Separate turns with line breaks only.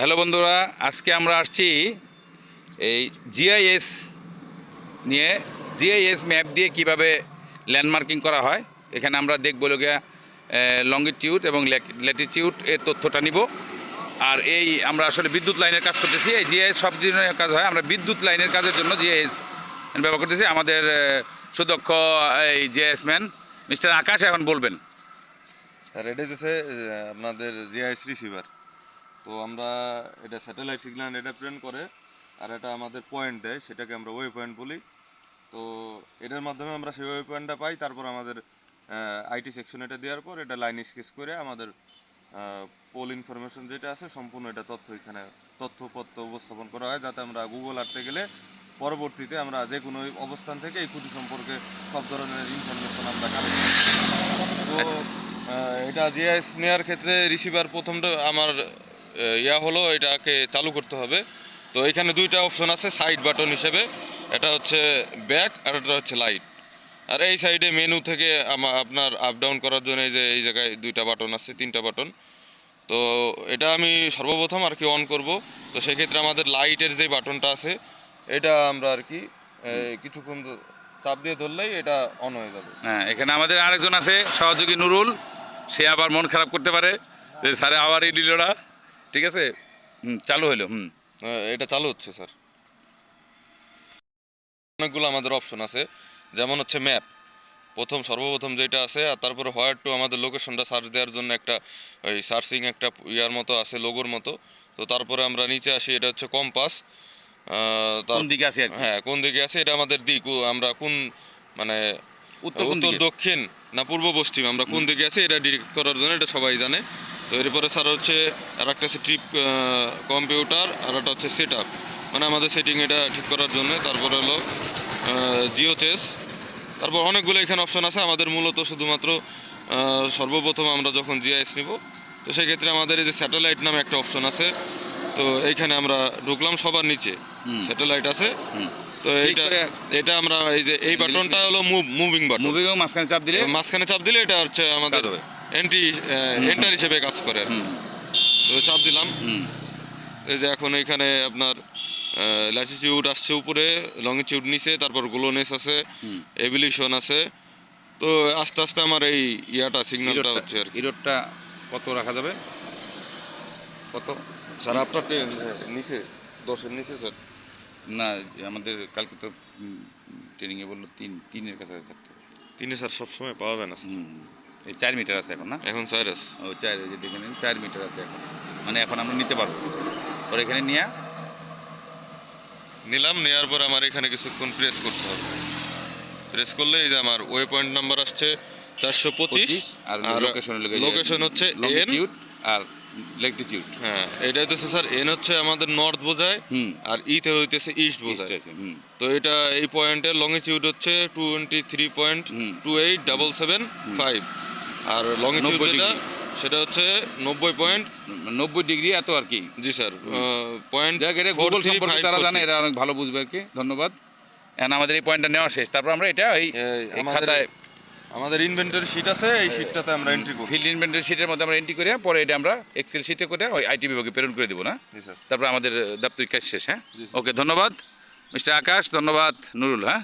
Hello বন্ধুরা, আজকে আমরা আসছি এই জিআইএস নিয়ে, জিআইএস ম্যাপ দিয়ে কীভাবে ল্যান্ডমার্কিং করা হয়। এখানে আমরা দেখব লোকিয়া লঙ্গিটিউড এবং ল্যাটিটিউড এর তথ্যটা নিব। আর এই আমরা আসলে বিদ্যুৎ লাইনের কাজ করতেছি। এই জিআইএস সব ধরনের কাজ হয়, আমরা বিদ্যুৎ লাইনের কাজের জন্য জিআইএস ব্যবহার করতেছি। আমাদের সুদক্ষ, এই, জিআইএস ম্যান, মিস্টার আকাশ এখন বলবেন।
আপনাদের জিআইএস রিসিভার তো আমরা এটা স্যাটেলাইট সিগন্যাল এটা প্রেরণ করে আর এটা আমাদের পয়েন্ট দেয়, সেটাকে আমরা ওয়ে পয়েন্ট বলি। তো এটার মাধ্যমে আমরা সেই ওয়ে পয়েন্টটা পাই, তারপর আমাদের আইটি সেকশন এটা দেওয়ার পর এটা লাইন স্কেচ করে আমাদের পোল ইনফরমেশন যেটা আছে সম্পূর্ণ এটা তথ্য এখানে, তথ্যপত্র উপস্থাপন করা হয় যাতে আমরা গুগল আর্টে গেলে পরবর্তীতে আমরা যে কোনো অবস্থান থেকে এই খুঁটি সম্পর্কে সব ধরনের ইনফরমেশন আমরা কালেক্ট তো এটা জিআইএস নেওয়ার ক্ষেত্রে রিসিভার প্রথমটা আমার ইয়া হলো, এটাকে চালু করতে হবে। তো এখানে দুইটা অপশন আছে সাইড বাটন হিসেবে। এটা হচ্ছে ব্যাক আর এটা হচ্ছে লাইট আর এই সাইডে মেনু থেকে আপনার আপ ডাউন করার জন্য এই যে, এই জায়গায় দুইটা বাটন আছে, তিনটা বাটন তো এটা আমি সর্বপ্রথম আর কি অন করব। তো সেক্ষেত্রে আমাদের লাইটের যে বাটনটা আছে, এটা আমরা আর কি কিছুক্ষণ চাপ দিয়ে ধরলেই এটা অন হয়ে যাবে।
হ্যাঁ এখানে আমাদের আরেকজন আছে, সহযোগী নুরুল। সে আবার মন খারাপ করতে পারে। যে, স্যারে আবার এই দিল ঠিক আছে? হুম চালু হইল হুম।
এটা চালু হচ্ছে স্যার। অনেকগুলো আমাদের অপশন আছে। যেমন হচ্ছে ম্যাপ প্রথম সর্বপ্রথম যেটা আছে আর তারপরে হোয়ার টু আমাদের লোকেশনটা সার্চ দেওয়ার জন্য একটা ওই সার্চিং একটা ইয়ার মতো আছে লোগোর মতো। তো তারপরে আমরা নিচে আসি এটা হচ্ছে কম্পাস
কোন দিকে আছে
হ্যাঁ কোন দিকে আছে এটা আমাদের দিক। আমরা কোন মানে
উত্তর
উত্তর দক্ষিণ না পূর্ব পশ্চিম আমরা কোন দিকে আছি এটা ডিরেক্ট করার জন্য এটা সবাই জানে। তো এরপরে স্যার হচ্ছে আর একটা হচ্ছে ট্রিপ কম্পিউটার আর একটা হচ্ছে সেট আপ মানে আমাদের সেটিং এটা ঠিক করার জন্য। তারপরে হলো জিও চেস তারপর অনেকগুলো এখানে অপশন আছে। আমাদের মূলত শুধুমাত্র সর্বপ্রথম আমরা যখন জিআইএস নিব তো সেক্ষেত্রে আমাদের এই যে স্যাটেলাইট নামে একটা অপশন আছে। তো এইখানে আমরা ঢুকলাম সবার নিচে। স্যাটেলাইট আছে। তো এইটা এটা আমরা এই যে এই বাটনটা হলো মুভ মুভিং বাটন
মুভি মাঝখানে চাপ দিলে
মাঝখানে চাপ দিলে এটা হচ্ছে আমাদের। এন্ট্রি এন্টার হিসেবে কাজ করে আর কি। তো চাপ দিলাম। এই যে এখন এখানে আপনার ল্যাটিটিউড আসছে উপরে লংটিউড নিচে তারপর গ্লোনেস আছে এভিলিউশন আছে। তো আস্তে আস্তে আমার এই ইয়াটা সিগন্যালটা হচ্ছে আর
ইরোডটা কত রাখা যাবে? কত?
স্যার আপনার নিচে দশের নিচে স্যার।
না আমাদের কালকে তো ট্রেনিংয়ে বলল তিন তিনের কাছাকাছি থাকতে হবে।
তিনে স্যার সবসময় পাওয়া যায় না
হুম। এই চার মিটার আছে এখন না?
এখন সাইরাস।
ও চার যে দেখে নিন চার মিটার আছে এখন। মানে এখন আমরা নিতে পারব। ওর এখানে নিয়ে
নিলাম নেওয়ার পর আমার এখানে কিছুক্ষণ প্রেস করতে হবে। প্রেস করলে এই যে আমার ওয়ে পয়েন্ট নাম্বার আসছে চারশো পঁচিশ।
আর
আর
লোকেশন
হচ্ছে
লংটিটিউড আর লেটিটিউড
হ্যাঁ এটা হইতেছে স্যার এন হচ্ছে আমাদের নর্থ বোঝায় আর ইতে হইতেছে ইস্ট বোঝায়। তো এটা এই পয়েন্টের লংটিটিউড হচ্ছে twenty three point two eight double seven five আর লংটিটিউড
90
যেটা সেটা হচ্ছে নব্বই পয়েন্ট
নব্বই ডিগ্রি এত আর কি।
জি স্যার পয়েন্ট
যাক এটা গুগল সম্পর্কে তারা জানে এরা অনেক ভালো বুঝবে আর কি। ধন্যবাদ। এখন আমাদের এই পয়েন্টটা নেওয়া শেষ। তারপর আমরা এটা এই খাতায়
আমাদের ইনভেন্টরি শিট আছে এই শিটটাতে আমরা এন্ট্রি করি
ফিল্ড ইনভেন্টরি শিটের মধ্যে আমরা এন্ট্রি করে পরে এটা আমরা এক্সেল শিটে করে ওই আইটি বিভাগে প্রেরণ করে দেবো না?
জি স্যার।
তারপর আমাদের দাপ্তরিক কাজ শেষ হ্যাঁ? ওকে ধন্যবাদ। মিস্টার আকাশ ধন্যবাদ নুরুল হ্যাঁ?